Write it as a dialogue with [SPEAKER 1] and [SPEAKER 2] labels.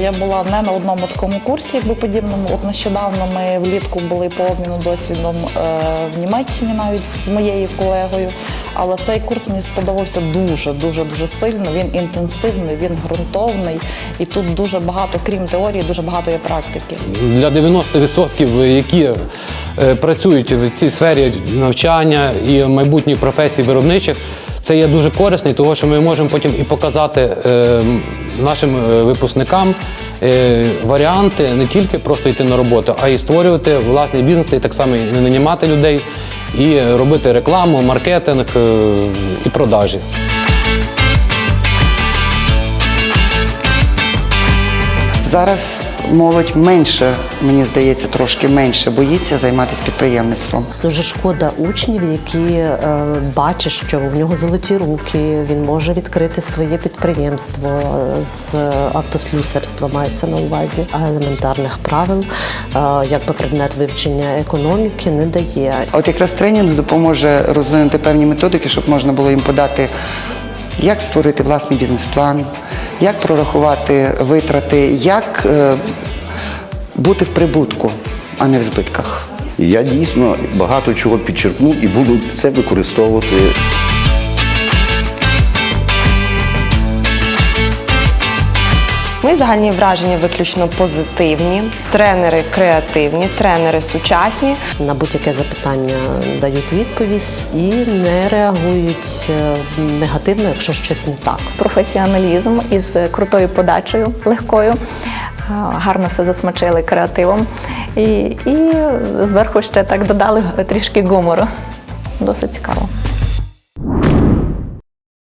[SPEAKER 1] Я була не на одному такому курсі, якби подібному. От нещодавно ми влітку були по обміну досвідом е, в Німеччині навіть з моєю колегою. Але цей курс мені сподобався дуже, дуже, дуже сильно. Він інтенсивний, він ґрунтовний, і тут дуже багато, крім теорії, дуже багато є практики.
[SPEAKER 2] Для 90%, які е, працюють в цій сфері навчання і майбутніх професій виробничих, це є дуже корисний, тому що ми можемо потім і показати е, нашим е, випускникам е, варіанти не тільки просто йти на роботу, а й створювати власні бізнеси, і так само і нанімати людей, і робити рекламу, маркетинг е, і продажі.
[SPEAKER 3] Зараз молодь менше, мені здається, трошки менше боїться займатися підприємництвом.
[SPEAKER 4] Дуже шкода учнів, які е, бачать, що в нього золоті руки, він може відкрити своє підприємство е, з автослюсарства, мається на увазі, а елементарних правил, е, якби предмет вивчення економіки, не дає.
[SPEAKER 3] От якраз тренінг допоможе розвинути певні методики, щоб можна було їм подати, як створити власний бізнес-план, як прорахувати витрати, як е, бути в прибутку, а не в збитках.
[SPEAKER 5] Я дійсно багато чого підчеркнув і буду це використовувати.
[SPEAKER 6] Мої загальні враження виключно позитивні. Тренери креативні, тренери сучасні.
[SPEAKER 4] На будь-яке запитання дають відповідь і не реагують е, негативно, якщо щось не так.
[SPEAKER 7] професіоналізм із крутою подачею легкою. Гарно все засмачили креативом. І, і зверху ще так додали трішки гумору. Досить цікаво.